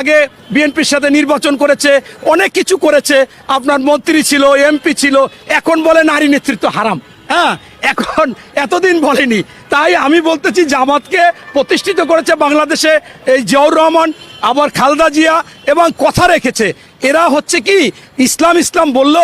আগে বিএনপির সাথে নির্বাচন করেছে, অনেক কিছু করেছে। আপনার মন্ত্রী ছিল, এমপি ছিল, এখন বলে নারী নেতৃত্ব হারাম। হ্যাঁ এখন এতদিন বলেনি। তাই আমি বলতেছি, জামাতকে প্রতিষ্ঠিত করেছে বাংলাদেশে এই জিয়াউর রহমান, আবার খালদা জিয়া এবং কথা রেখেছে। এরা হচ্ছে কি, ইসলাম ইসলাম বলল,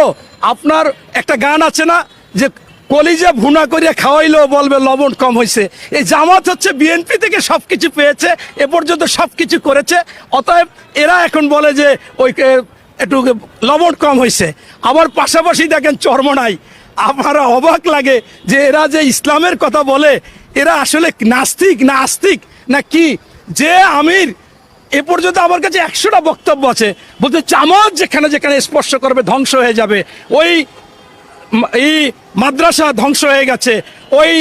আপনার একটা গান আছে না, যে কলিজা ভুনা করিয়া খাওয়াইলেও বলবে লবণ কম হয়েছে এই জামাত হচ্ছে বিএনপি থেকে সব কিছু পেয়েছে, এ পর্যন্ত সব কিছু করেছে। অতএব এরা এখন বলে যে ওই একটু লবণ কম হয়েছে আবার পাশাপাশি দেখেন চর্মনাই আমার অবাক লাগে যে এরা যে ইসলামের কথা বলে, এরা আসলে নাস্তিক না আস্তিক না কি? যে আমির, এ পর্যন্ত আমার কাছে একশোটা বক্তব্য আছে। বলতে জামাত যেখানে যেখানে স্পর্শ করবে ধ্বংস হয়ে যাবে। ওই এই মাদ্রাসা ধ্বংস হয়ে গেছে। ওই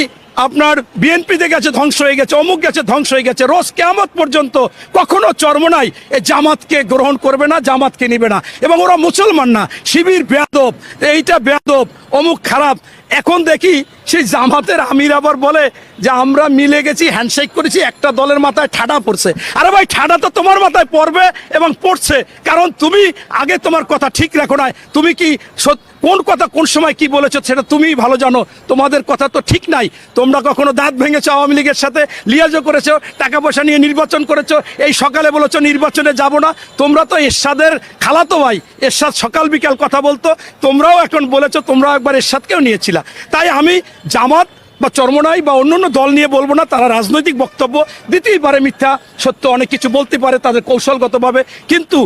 আপনার বিএনপিতে গেছে ধ্বংস হয়ে গেছে, অমুক গেছে ধ্বংস হয়ে গেছে। রোজ কেমত পর্যন্ত কখনো চর্মনাই এ জামাতকে গ্রহণ করবে না, জামাতকে নিবে না। এবং ওরা মুসলমান না। শিবির বেয়াদব, এইটা বেয়াদব, অমুক খারাপ। এখন দেখি সেই জামাতের আমির আবার বলে যে, আমরা মিলে গেছি হ্যান্ডশেক করেছি, একটা দলের মাথায় ঠাডা পড়ছে। আরে ভাই, ঠাডা তো তোমার মাথায় পড়বে এবং পড়ছে, কারণ তুমি আগে তোমার কথা ঠিক রাখো না তুমি কি কোন কথা কোন সময় কি বলেছ সেটা তুমিই ভালো জানো। তোমাদের কথা তো ঠিক নাই। তোমরা কখনো দাঁত ভেঙেছো আওয়ামী লীগের সাথে লিয়াজও করেছ টাকা পয়সা নিয়ে নির্বাচন করেছ, এই সকালে বলেছ নির্বাচনে যাব না। তোমরা তো এরশাদের খালাতো ভাই। এরশাদ সকাল বিকাল কথা বলতো। তোমরাও এখন বলেছ, তোমরাও একবার এরশাদকেও নিয়েছিলা। তাই আমি জামাত বা চর্মনাই বা অন্য দল নিয়ে বলব না, তারা রাজনৈতিক বক্তব্য দিতেই পারে মিথ্যা, সত্য অনেক কিছু বলতে পারে, তাদের কৌশলগতভাবে, কিন্তু